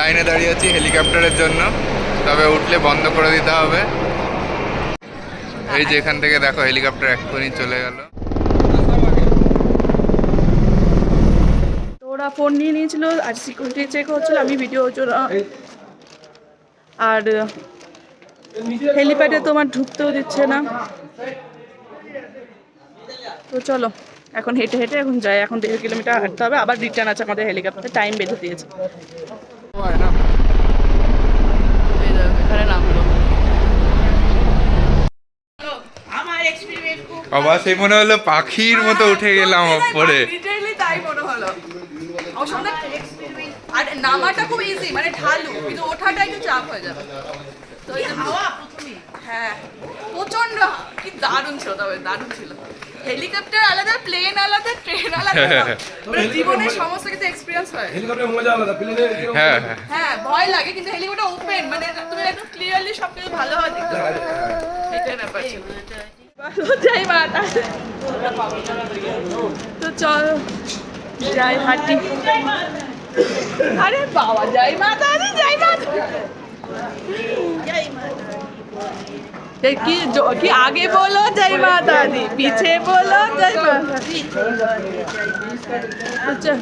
লাইনে দাঁড়িয়ে আছি হেলিকপ্টারের জন্য। তবে উঠলে বন্ধ করে দিতে হবে। এই যে এখান থেকে দেখো, হেলিকপ্টার এক্ষুনি চলে গেল। ওরা ফোন নিয়ে নিয়েছিল আর সিকিউরিটি চেক হচ্ছিল, আমি ভিডিও আর হেলিপ্যাডে তোমার ঢুকতেও দিচ্ছে না। তো চলো, এখন হেঁটে হেঁটে এখন যাই, এখন দেড় কিলোমিটার হাঁটতে হবে, আবার রিটার্ন আছে আমাদের হেলিকপ্টার টাইম বেঁধে দিয়েছে। আবার সেই মনে হলো পাখির মতো উঠে গেলাম ওপরে। তাই মনে হলো। আর নামাটা খুব ইজি মানে ঢালু কিন্তু ওঠাটা একটু চাপ হয়ে যাবে। তো এই যে- হ্যাঁ প্রচণ্ড কি দারুণ ছিল তবে দারুণ ছিল। হেলিকপ্টার আলাদা প্লেন আলাদা ট্রেন আলাদা মানে জীবনের সমস্ত কিছু এক্সপিরিয়েন্স হয়। হেলিকপ্টার মজা আলাদা প্লেনে হ্যাঁ হ্যাঁ। হ্যাঁ ভয় লাগে কিন্তু হেলিকপ্টার ওপেন মানে তুমি একদম ক্লিয়ারলি সব কিছু ভালোভাবে দেখতে পাবে এটাই ব্যাপার ছিল। জয় মাতা। তো চল যাই হাঁটি আরে বাবা জয় মাতা আরে জয় মাতা। ये कि जो कि आगे बोलो जय माता दी पीछे बोलो जय माता दी তো চ-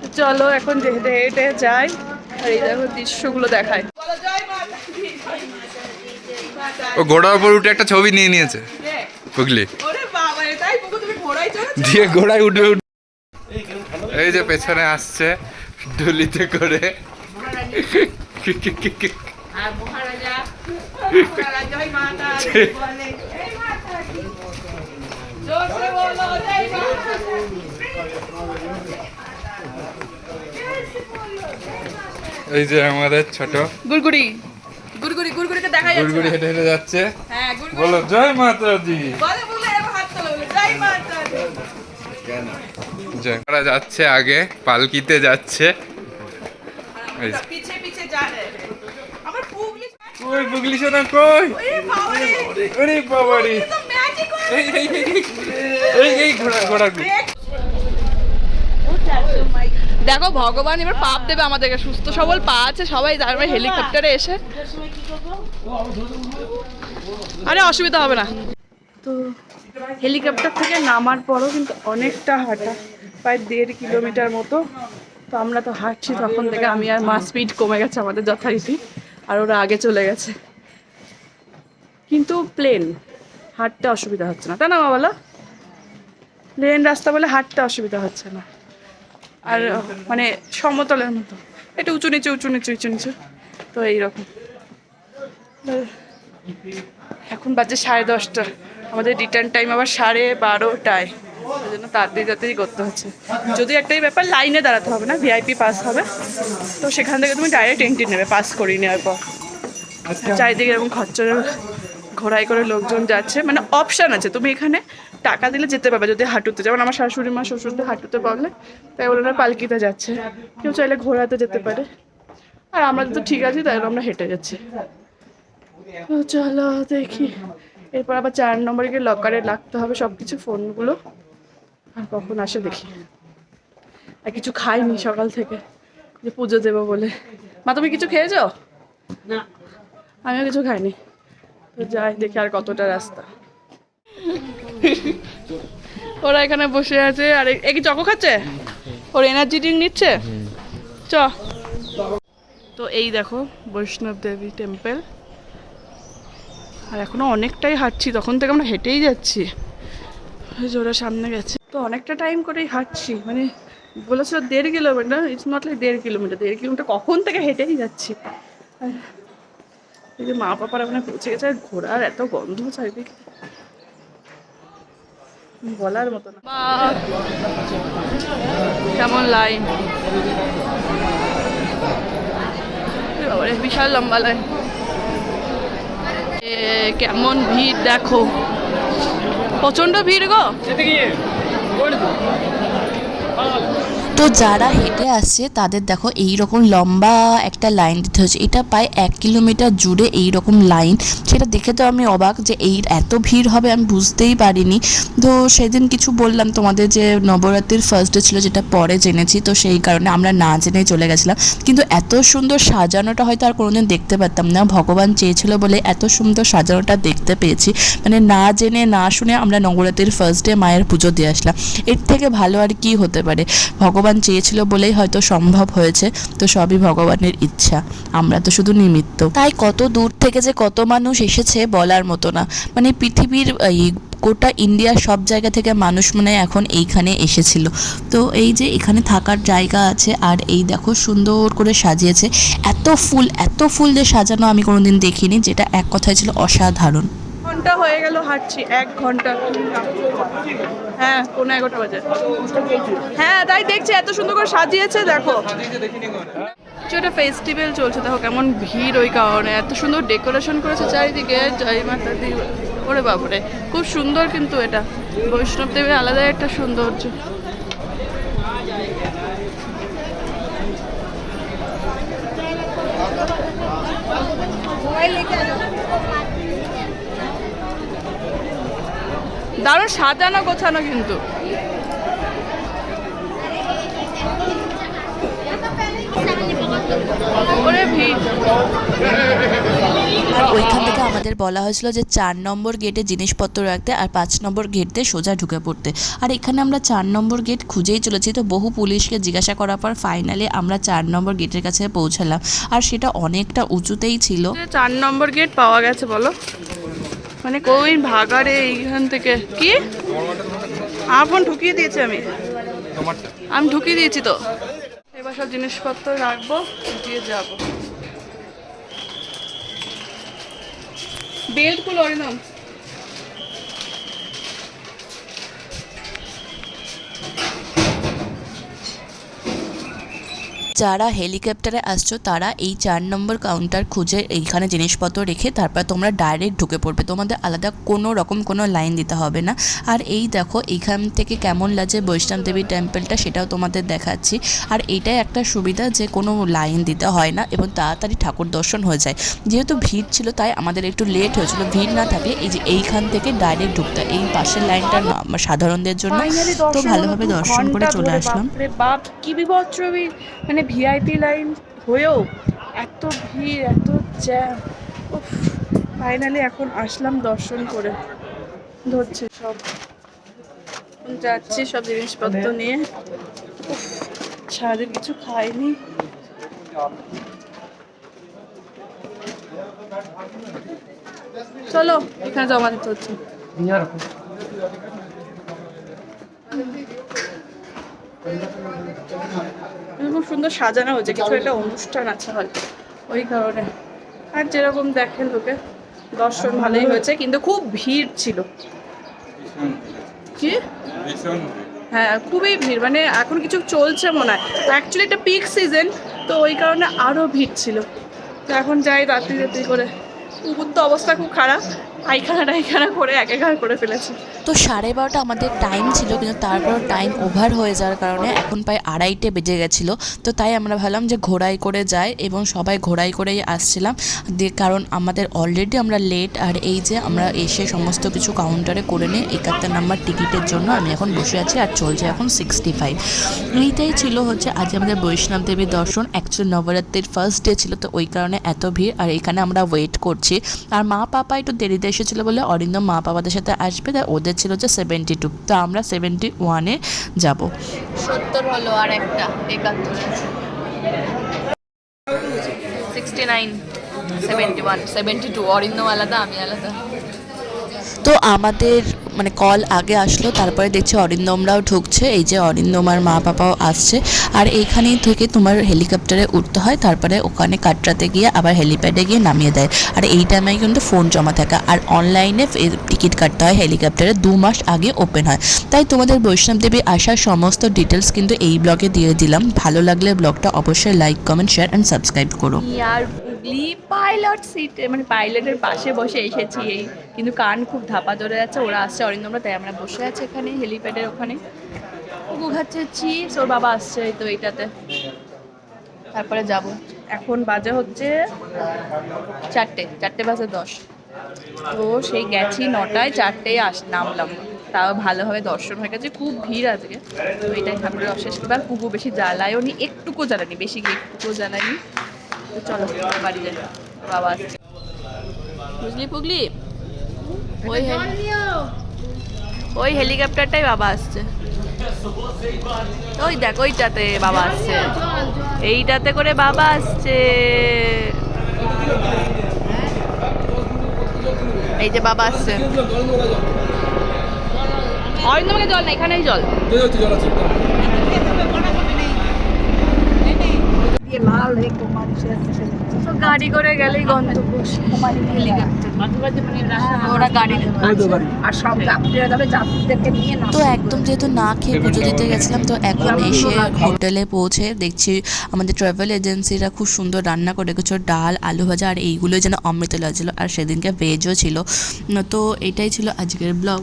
তো চলো এখন হেঁটে হেঁটে যাই আর এই দেখো দৃশ্যগুলো দেখায় বলো জয় মাতা দি, জয় মাতা ও ঘোড়ার উপর উঠে একটা ছবি নিয়ে নিয়েছে দি। বুঝলি ওরে বাবা রে তাই পুকু তুমি ঘোড়ায় চড়েছো দিয়ে ঘোড়ায় উঠবে উঠবে। এই যে পেছনে আসছে ডুলিতে করে আর মহারাজা জয় জয় জয় এই যে আমাদের ছোট গুড়গুড়ি। গুড়গুড়ি গুড়গুড়িকে দেখা যাচ্ছে গুড়গুড়ি। হেঁটে হেঁটে যাচ্ছে। হ্যাঁ গুড়গুড়ি। বলো জয় মাতা দি বলে বলে এবার হাত তোলো জয় মাতা দি জয়। ওরা যাচ্ছে আগে পালকিতে যাচ্ছে। এই যে। পিছে বুগলি সোনা কই? ওরে বাবা রে ওরে বাবারি। তো ম্যাজিক এই এই এই, এই, এই এই ঘোড়া ঘোড়া দেখো ভগবান এবার পাপ দেবে আমাদেরকে। সুস্থ সবল পা আছে সবাই তারপরে হেলিকপ্টারে এসে। আরে অসুবিধা হবে না। তো হেলিকপ্টার থেকে নামার পরও কিন্তু অনেকটা হাঁটা প্রায় দেড় কিলোমিটার মতো। তো আমরা তো হাঁটছি তখন থেকে আমি আর মা স্পিড কমে গেছে আমাদের যথারীতি। আর ওরা আগে চলে গেছে। কিন্তু প্লেন হাঁটতে অসুবিধা হচ্ছে না। তাই না বলো প্লেন রাস্তা বলে হাঁটতে অসুবিধা হচ্ছে না। আর মানে সমতলের মতো। এটা উঁচু নিচু উঁচু নিচু উঁচু নিচু। তো এইরকম। এখন বাজে সাড়ে দশটা। আমাদের রিটার্ন টাইম আবার সাড়ে বারোটায়। ওই জন্য তাড়াতাড়ি তাড়াতাড়ি করতে হচ্ছে। যদি একটাই ব্যাপার লাইনে দাঁড়াতে হবে না ভিআইপি পাস হবে। তো সেখান থেকে তুমি ডাইরেক্ট এন্ট্রি নেবে পাস করিয়ে নেওয়ার পর। চারিদিকে এরকম খচ্চর ঘোড়ায় করে লোকজন যাচ্ছে। মানে অপশান আছে তুমি এখানে টাকা দিলে যেতে পারবে যদি হাঁটুতে। যেমন আমার শাশুড়ি মা শ্বশুরদের হাঁটুতে প্রবলেম তাই ওনারা পালকিতে যাচ্ছে। কেউ চাইলে ঘোড়াতে যেতে পারে। আর আমরা তো ঠিক আছি তাই আমরা হেঁটে যাচ্ছি। চলো দেখি। এরপর আবার চার নম্বরে গিয়ে লকারে লাগতে হবে সব কিছু ফোনগুলো আর কখন আসে দেখি। আর কিছু খাইনি সকাল থেকে যে পুজো দেবো বলে। মা তুমি কিছু খেয়েছো? না। আমিও কিছু খাইনি। তো যাই দেখি আর কতটা রাস্তা। ওরা এখানে বসে আছে। আর এ- কি চকো খাচ্ছে? ওর এনার্জি ড্রিঙ্ক নিচ্ছে? চ। তো এই দেখো বৈষ্ণব দেবী টেম্পল আর এখনও অনেকটাই হাঁটছি তখন থেকে আমরা হেঁটেই যাচ্ছি। ওই যে ওরা সামনে গেছে। তো অনেকটা টাইম করেই হাঁটছি। মানে বলেছিল দেড় কিলোমিটার ইটস নট লাইক দেড় কিলোমিটার দেড় কিলোমিটার কখন থেকে হেঁটেই যাচ্ছি। আর এই যে মা পাপার ওখানে পৌঁছে গেছে আর ঘোড়ার এত গন্ধ চারিদিকে। বলার মতো না। কেমন লাইন বিশাল লম্বা লাইন এ, কেমন ভিড় দেখো। প্রচণ্ড ভিড় গো। তো তো যারা হেঁটে আসছে, তাদের দেখো এই রকম লম্বা একটা লাইন দিতে হচ্ছে এটা প্রায় এক কিলোমিটার জুড়ে এই রকম লাইন সেটা দেখে তো আমি অবাক যে এই এত ভিড় হবে, আমি বুঝতেই পারিনি। তো সেদিন কিছু বললাম তোমাদের যে নবরাত্রির ফার্স্ট ডে ছিল, যেটা পরে জেনেছি, তো সেই কারণে আমরা না জেনেই চলে গেছিলাম। কিন্তু এত সুন্দর সাজানোটা হয়তো আর কোনোদিন দেখতে পারতাম না। ভগবান চেয়েছিল বলে এত সুন্দর সাজানোটা দেখতে পেয়েছি। মানে না জেনে, না শুনে আমরা নবরাত্রির ফার্স্ট ডে মায়ের পুজো দিয়ে আসলাম। এর থেকে ভালো আর কি হতে পারে? ভগবান চেয়েছিল বলেই হয়তো সম্ভব হয়েছে, তো সবই ভগবানের ইচ্ছা। আমরা তো শুধু নিমিত্ত। তাই কত দূর থেকে যে কত মানুষ এসেছে বলার মতো না। মানে পৃথিবীর গোটা ইন্ডিয়ার সব জায়গা থেকে মানুষ মনে এখন এইখানে এসেছিল। তো এই যে এখানে থাকার জায়গা আছে, আর এই দেখো সুন্দর করে সাজিয়েছে। এত ফুল এত ফুল দিয়ে সাজানো আমি কোনোদিন দেখিনি, যেটা এক কথায় ছিল অসাধারণ। ঘণ্টা হয়ে গেল, হাঁটছি এক ঘণ্টা। হ্যাঁ পনেরো এগারোটা বাজে। হ্যাঁ তাই দেখছি, এত সুন্দর করে সাজিয়েছে, দেখো। কিছু একটা ফেস্টিভ্যাল চলছে, দেখো কেমন ভিড় ওই কারণে। এত সুন্দর ডেকোরেশন করেছে চারিদিকে জয় মাতা দি ওরে বাবরে খুব সুন্দর কিন্তু এটা। বৈষ্ণব দেবীর আলাদা একটা সৌন্দর্য। দারুণ সাজানো গোছানো কিন্তু। ওইখান থেকে আমাদের বলা হয়েছিল যে চার নম্বর গেটে জিনিসপত্র রাখতে আর পাঁচ নম্বর গেট দিয়ে সোজা ঢুকে পড়তে। আর এখানে আমরা চার নম্বর গেট খুঁজেই চলেছি তো বহু পুলিশকে জিজ্ঞাসা করার পর ফাইনালি আমরা চার নম্বর গেটের কাছে পৌঁছালাম। আর সেটা অনেকটা উঁচুতেই ছিল। চার নম্বর গেট পাওয়া গেছে বলো। মানে কই ভাগারে এইখান থেকে। কি? আমার ফোন ঢুকিয়ে দিয়েছি আমি। আমি ঢুকিয়ে দিয়েছি তো। এবার সব জিনিসপত্র রাখব, দিয়ে যাব। বেল্টগুলো অরিন্দম। যারা হেলিকপ্টারে আসছো তারা এই চার নম্বর কাউন্টার খুঁজে এইখানে জিনিসপত্র রেখে তারপর তোমরা ডাইরেক্ট ঢুকে পড়বে। তোমাদের আলাদা কোনো রকম কোনো লাইন দিতে হবে না। আর এই দেখো এইখান থেকে কেমন লাগে বৈষ্ণব দেবী টেম্পলটা সেটাও তোমাদের দেখাচ্ছি। আর এটাই একটা সুবিধা যে কোনো লাইন দিতে হয় না এবং তাড়াতাড়ি ঠাকুর দর্শন হয়ে যায়। যেহেতু ভিড় ছিল তাই আমাদের একটু লেট হয়েছিল। ভিড় না থাকলে এই যে এইখান থেকে ডাইরেক্ট ঢুকতে এই পাশের লাইনটা সাধারণদের জন্য। তো ভালোভাবে দর্শন করে চলে আসলাম। বাপরে বাপ কি বিভৎস মানে ভিআইপি লাইন হয়েও এত ভিড় এত জ্যাম ফাইনালি এখন আসলাম দর্শন করে। ধরছে সব। যাচ্ছি সব জিনিসপত্র নিয়ে। উফ, সারাদিন কিছু খাইনি। চলো এখানে জমা দিতে হচ্ছে। খুব সুন্দর সাজানো হয়েছে, কিছু একটা অনুষ্ঠান আছে হয়তো, ওই কারণে। আর যেরকম দেখেন লোকে, দর্শন ভালোই হয়েছে, কিন্তু খুব ভিড় ছিল। কি? হ্যাঁ খুবই ভিড় মানে এখন কিছু চলছে মনে হয়। অ্যাকচুয়ালি এটা পিক সিজন তো ওই কারণে আরও ভিড় ছিল। তো এখন যাই রাত্রি রাত্রি করে। কুকুর তো অবস্থা খুব খারাপ, পায়খানা টাইখানা করে এক একার করে ফেলেছে। তো সাড়ে বারোটা আমাদের টাইম ছিল, কিন্তু তারপর টাইম ওভার হয়ে যাওয়ার কারণে এখন প্রায় আড়াইটে বেজে গেছিল। তো তাই আমরা ভাবলাম যে ঘোড়ায় করে যাই এবং সবাই ঘোড়ায় করেই আসছিলাম। দিয়ে কারণ আমাদের অলরেডি আমরা লেট আর এই যে আমরা এসে সমস্ত কিছু কাউন্টারে করে নিয়ে একাত্তর নাম্বার টিকিটের জন্য আমি এখন বসে আছি আর চলছে এখন সিক্সটি ফাইভ এইটাই ছিল হচ্ছে আজ আমাদের বৈষ্ণব দেবীর দর্শন। অ্যাকচুয়ালি নবরাত্রির ফার্স্ট ডে ছিল, তো ওই কারণে এত ভিড় আর এখানে আমরা ওয়েট করছি। আর মা পাপা একটু দেরিতে এসেছিল বলে অরিন্দম মা পাপাদের সাথে আসবে, তাই ওদের ছিল যে সেভেন্টি টু তো আমরা সেভেন্টি ওয়ানে যাব। সত্তর হলো আর একটা, একাত্তর sixty nine seventy one seventy two Arindam আলাদা, আমি আলাদা। তো আমাদের মানে কল আগে আসলো, তারপরে দেখছি অরিন্দমরাও ঢুকছে, এই যে অরিন্দমার মা বাবাও আসছে। আর এইখানেই থেকে তোমার হেলিকপ্টারে উঠতে হয়, তারপরে ওখানে কাটরাতে গিয়ে আবার হেলিপ্যাডে গিয়ে নামিয়ে দেয়। আর এই টাইমে কিন্তু ফোন জমা থাকে। আর অনলাইনে টিকিট কাটতে হয় হেলিকপ্টারে, দু মাস আগে ওপেন হয়। তাই তোমাদের বৈষ্ণব দেবী আসার সমস্ত ডিটেলস কিন্তু এই ব্লগে দিয়ে দিলাম। ভালো লাগলে ব্লগটা অবশ্যই like comment share and subscribe করো। আর পাইলট সিটে মানে পাইলটের পাশে বসে এসেছি এই, কিন্তু কান খুব ধাপা ধরে যাচ্ছে, ওরা আসছে অরিন্দমরা, তাই আমরা বসে আছি এখানে হেলিপ্যাডের ওখানে। কুকু খাচ্ছে চিপস ওর বাবা আসছে তো এইটাতে। তারপরে যাব। এখন বাজে হচ্ছে চারটে চারটে বাজে দশ। তো সেই গেছি নটায়, চারটেয় আস, নামলাম। তাও ভালোভাবে দর্শন হয়ে গেছে, খুব ভিড় আজকে। তো এটাই ঠাকুরের অশেষ এবার কুকু বেশি জ্বালায়ও নি, একটুকু জ্বালানি বেশি কি একটুকুও জ্বালায়নি। তো চলো বাড়ি যাই। বাবা আসছে। বুঝলি পুগলি? ওই ওই হেলিকপ্টারটাই বাবা আসছে। ওই দেখ ওইটাতে বাবা আসছে। এইটাতে করে বাবা আসছে। এই যে বাবা আসছে। অরিন্দমকে জল না এখানেই জল। তো গাড়ি করে গেলেই গন্তব্য হেলিকপ্টার। ওরা গাড়ি আর সব যাত্রীরা যাবে যাত্রীদেরকে নিয়ে তো একদম যেহেতু না খেয়ে পুজো দিতে গেছিলাম তো এখন এসে হোটেলে পৌঁছে দেখছি আমাদের ট্রাভেল এজেন্সিরা খুব সুন্দর রান্না করে রেখেছিল ডাল আলু ভাজা আর এইগুলো যেন অমৃত লাগছিল আর সেদিনকে ভেজও ছিল। তো এটাই ছিল আজকের ব্লগ